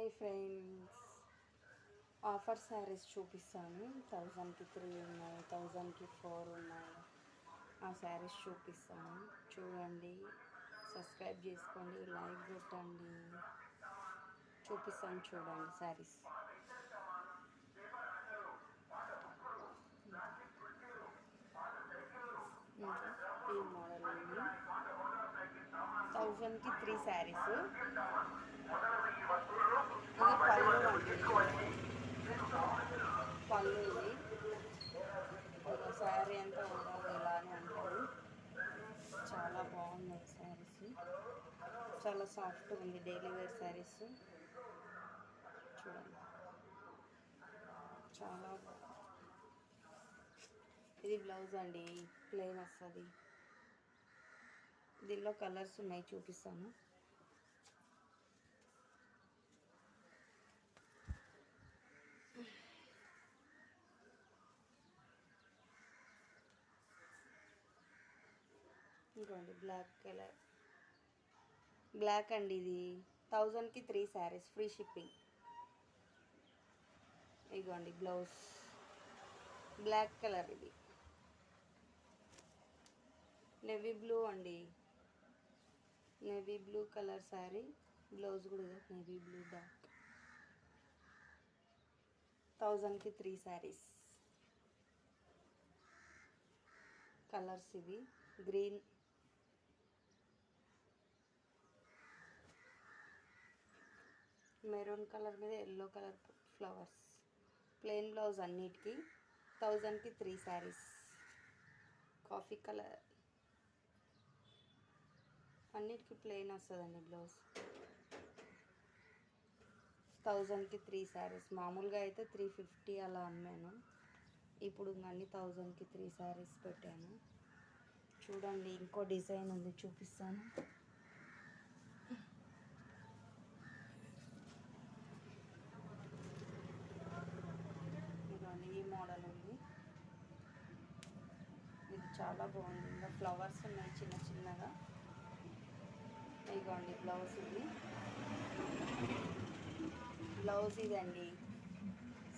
Hi friends. Offer saris చూపిస్తాను. థౌజండ్కి three ఉన్నాయి థౌజండ్కి ఫోర్ ఉన్నాయి. ఆ శారీస్ చూపిస్తాను. చూడండి. సబ్స్క్రైబ్ చేసుకోండి లైక్ కొట్టండి. చూపిస్తాను చూడండి శారీస్. ఈ మోడల్ ఉంది. థౌజండ్కి త్రీ శారీస్. ఇది పళ్ళు పళ్ళు ఇది ఒక శారీ అంతా ఉండాలి ఇలానే ఉంటుంది చాలా బాగున్నాయి శారీస్ చాలా సాఫ్ట్గా ఉంది డైలీ వేర్ శారీస్ చూడండి చాలా ఇది బ్లౌజ్ అండి ప్లెయిన్ వస్తుంది దీనిలో కలర్స్ ఉన్నాయి చూపిస్తాను ఇంకోండి బ్లాక్ కలర్ బ్లాక్ అండి ఇది. థౌజండ్కి త్రీ శారీస్ ఫ్రీ షిప్పింగ్ ఇదిగోండి బ్లౌజ్ బ్లాక్ కలర్ ఇది. నెవీ బ్లూ అండి. Navy blue colour sari blouse కూడా నెవీ బ్లూ డార్క్ థౌజండ్కి త్రీ శారీస్ కలర్స్ ఇవి. గ్రీన్ మెరూన్ కలర్ మీద yellow colour flowers. Plain blouse అన్నిటికీ థౌజండ్కి త్రీ శారీస్. Coffee colour. అన్నిటికీ ప్లెయిన్ వస్తుందండి బ్లౌజ్. థౌజండ్కి త్రీ శారీస్. మామూలుగా అయితే త్రీ ఫిఫ్టీ అలా అమ్మాను. ఇప్పుడు అన్ని థౌజండ్కి త్రీ శారీస్ పెట్టాను. చూడండి ఇంకో డిజైన్ ఉంది చూపిస్తాను ఇదిగోండి ఈ మోడల్ ఉంది ఇది చాలా బాగుంది. ఇంకా ఫ్లవర్స్ ఉన్నాయి చిన్న చిన్నగా. ఇదిగోండి బ్లౌజ్ ఇది. బ్లౌజ్ ఇదండి.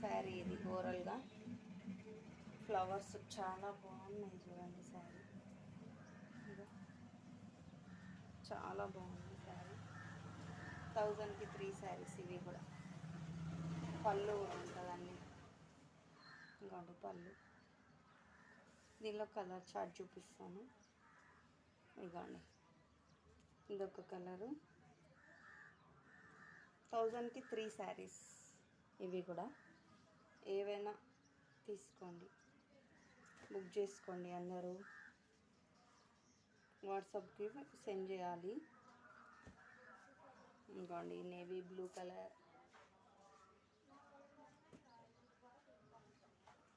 శారీ ఇది ఓరల్గా. ఫ్లవర్స్ చాలా బాగున్నాయి చూడండి శారీ చాలా బాగుంది శారీ థౌజండ్కి త్రీ శారీస్ ఇవి కూడా. పళ్ళు కూడా ఉంటుందండి. అన్ని ఇంకోండి పళ్ళు. దీనిలో కలర్ చార్ట్ చూపిస్తాను. ఇదిగోండి. ఇదొక కలరు. థౌజండ్కి త్రీ శారీస్. ఇవి కూడా. ఏవైనా తీసుకోండి. బుక్ చేసుకోండి అందరూ. వాట్సాప్కి సెండ్ చేయాలి. ఇంకోండి నేవీ బ్లూ కలర్.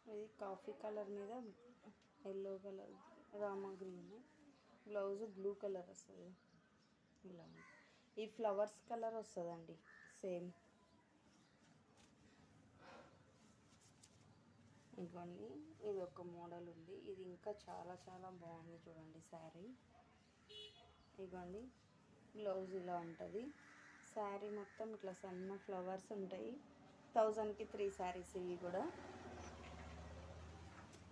ఇది కాఫీ కలర్ మీద yellow colour Rama green blouse blue colour వస్తుంది. ఇలా. ఈ ఫ్లవర్స్ కలర్ వస్తుందండి సేమ్. ఇదిగోండి ఇది ఒక మోడల్ ఉంది. ఇది ఇంకా చాలా చాలా బాగుంది చూడండి శారీ. ఇదిగోండి బ్లౌజ్ ఇలా ఉంటుంది. శారీ మొత్తం ఇట్లా సన్న ఫ్లవర్స్ ఉంటాయి. థౌజండ్కి త్రీ శారీస్ ఇవి కూడా.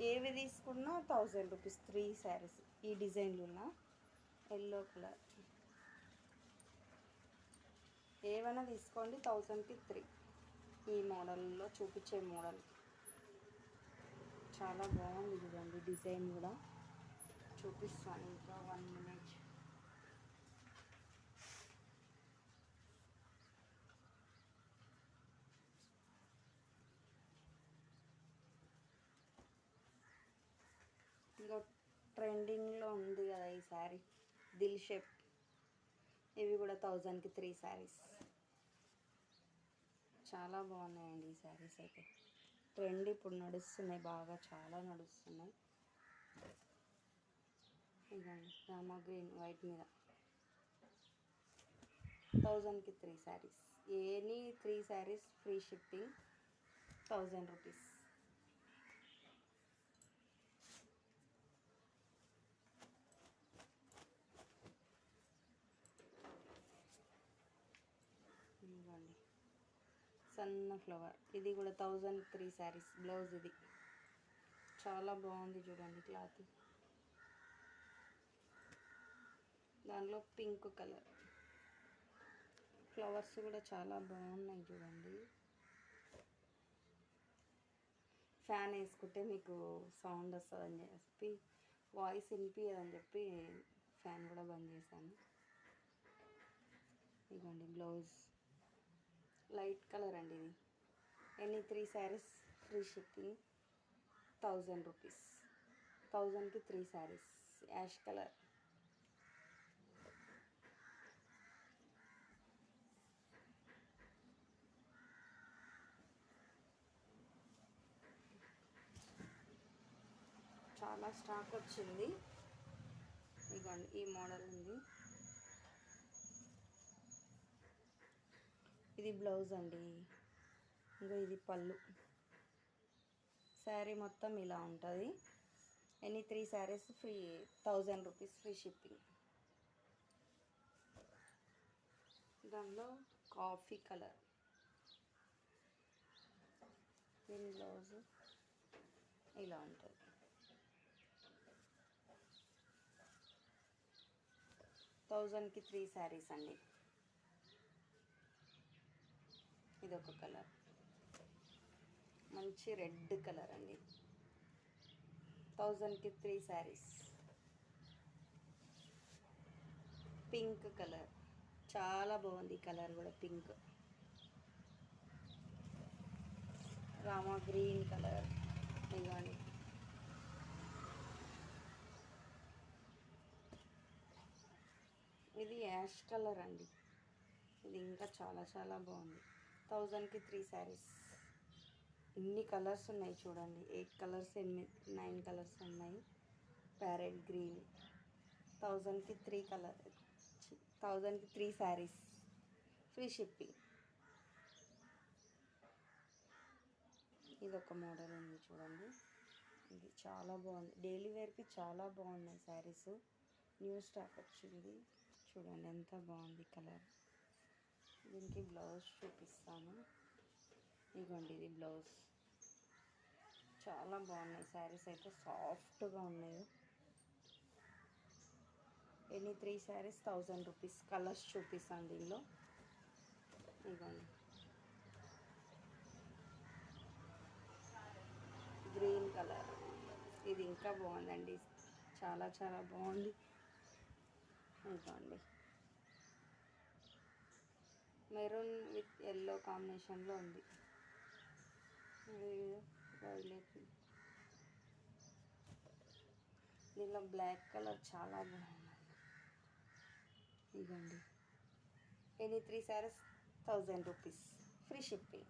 ఏవి తీసుకున్నా థౌజండ్ రూపీస్ త్రీ శారీస్ ఈ డిజైన్లున్న. Yellow colour. ఏవైనా తీసుకోండి థౌజండ్కి త్రీ. ఈ మోడల్లో చూపించే మోడల్. చాలా బాగుంది చూడండి డిజైన్ కూడా. చూపిస్తాను ఇంకా వన్ మినిట్. ఇంకా ట్రెండింగ్లో ఉంది కదా ఈ శారీ. దిల్ షేప్. ఇవి కూడా థౌజండ్కి త్రీ శారీస్. చాలా బాగున్నాయండి ఈ శారీస్ అయితే. ట్రెండ్ ఇప్పుడు నడుస్తున్నాయి బాగా చాలా నడుస్తున్నాయి. ఇదండి రామా గ్రీన్ వైట్ మీద. థౌజండ్కి three saris. Any three saris free shipping thousand rupees ఇవ్వండి సన్న ఫ్లవర్. ఇది కూడా థౌజండ్ త్రీ శారీస్. బ్లౌజ్ ఇది. చాలా బాగుంది చూడండి క్లాత్. దానిలో పింక్ కలర్. ఫ్లవర్స్ కూడా చాలా బాగున్నాయి చూడండి. ఫ్యాన్ వేసుకుంటే మీకు సౌండ్ వస్తుందని చెప్పి వాయిస్ వినిపించదని చెప్పి ఫ్యాన్ కూడా బంద్ చేశాను. ఇదిగోండి బ్లౌజ్. లైట్ కలర్ అండి ఇది. Any three saris free shipping thousand rupees. థౌజండ్కి త్రీ శారీస్ యాష్ కలర్. చాలా స్టాక్ వచ్చింది. ఇదిగోండి ఈ మోడల్ ఉంది. ఇది బ్లౌజ్ అండి. ఇంకా ఇది పళ్ళు. శారీ మొత్తం ఇలా ఉంటుంది. Any three saris free thousand rupees free shipping. దానిలో కాఫీ కలర్. దీని బ్లౌజ్ ఇలా ఉంటుంది. థౌజండ్కి త్రీ శారీస్ అండి. ఇది ఒక కలర్. మంచి రెడ్ కలర్ అండి. థౌజండ్కి త్రీ శారీస్. Pink colour. చాలా బాగుంది ఈ కలర్ కూడా పింక్. Rama green colour. ఇవ్వండి ఇది యాష్ కలర్ అండి. ఇది ఇంకా చాలా చాలా బాగుంది. థౌజండ్కి త్రీ శారీస్. ఇన్ని కలర్స్ ఉన్నాయి చూడండి. ఎయిట్ కలర్స్ ఎనిమిది నైన్ కలర్స్ ఉన్నాయి. Parrot green. థౌజండ్కి త్రీ కలర్ థౌజండ్కి త్రీ శారీస్. Free shipping. ఇది ఒక మోడల్ ఉంది చూడండి. ఇది చాలా బాగుంది. డైలీ వేర్కి చాలా బాగున్నాయి శారీస్. న్యూ స్టాక్ వచ్చింది. చూడండి ఎంత బాగుంది కలర్. దీనికి బ్లౌజ్ చూపిస్తాను. ఇదిగోండి ఇది బ్లౌజ్. చాలా బాగున్నాయి. శారీస్ అయితే సాఫ్ట్గా ఉన్నాయి. Any three saris thousand rupees colours చూపిస్తాను దీనిలో. ఇదిగోండి గ్రీన్ కలర్. ఇది ఇంకా బాగుందండి. చాలా చాలా బాగుంది. ఇదిగోండి మెరూన్ విత్ ఎల్లో కాంబినేషన్లో ఉంది. వైలెట్ దీనిలో బ్లాక్ కలర్ చాలా బాగుంది. ఇదిగోండి. Any three saris thousand rupees. Free shipping.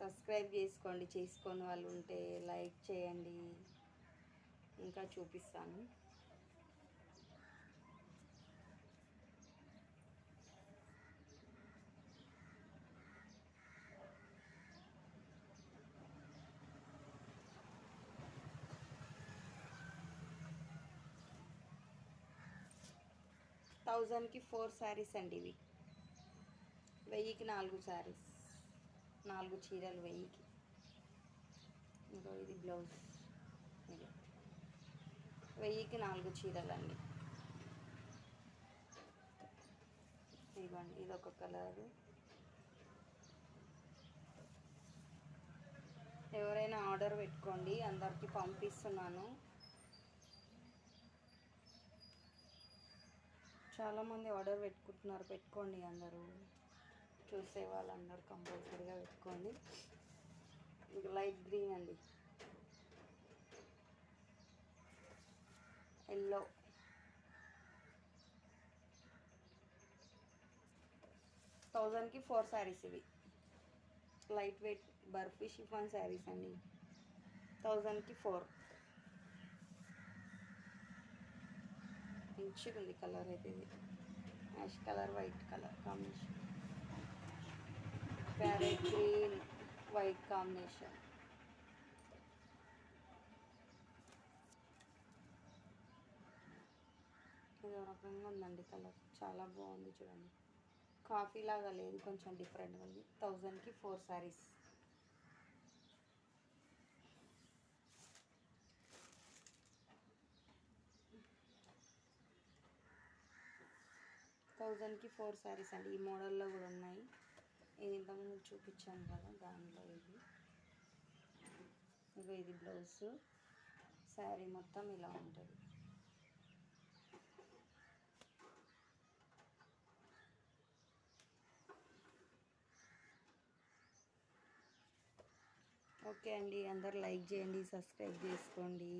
Subscribe చేసుకోండి. చేసుకొని వాళ్ళు ఉంటే లైక్ చేయండి. ఇంకా చూపిస్తాను. థౌజండ్కి ఫోర్ శారీస్ అండి ఇవి. వెయ్యికి నాలుగు శారీస్. నాలుగు చీరలు వెయ్యికి. ఇంకో ఇది బ్లౌజ్. ఇది. వెయ్యికి నాలుగు చీరలు అండి ఇవ్వండి ఇది ఒక కలరు. ఎవరైనా ఆర్డర్ పెట్టుకోండి అందరికి పంపిస్తున్నాను. చాలామంది ఆర్డర్ పెట్టుకుంటున్నారు. పెట్టుకోండి అందరూ. చూసే వాళ్ళందరూ కంపల్సరీగా పెట్టుకోండి. లైట్ గ్రీన్ అండి. ఎల్లో. థౌజండ్కి ఫోర్ శారీస్ ఇవి. Light weight barfi chiffon saris అండి. థౌజండ్కి ఫోర్. మంచిగా ఉంది కలర్ అయితే ఇది. Ash colour white colour combination. Parrot green white combination. ఇది ఒక రకంగా ఉందండి కలర్. చాలా బాగుంది చూడండి. కాఫీ లాగా లేదు కొంచెం డిఫరెంట్గా ఉంది. థౌజండ్కి ఫోర్ శారీస్ థౌజండ్కి ఫోర్ శారీస్ అండి. ఈ మోడల్లో కూడా ఉన్నాయి. ఇది ఇంతకుముందు చూపించాను కదా దానిలో ఇది. ఇగో ఇది బ్లౌజ్. శారీ మొత్తం ఇలా ఉంటుంది. ఓకే అండి. అందరు లైక్ చేయండి సబ్స్క్రైబ్ చేసుకోండి.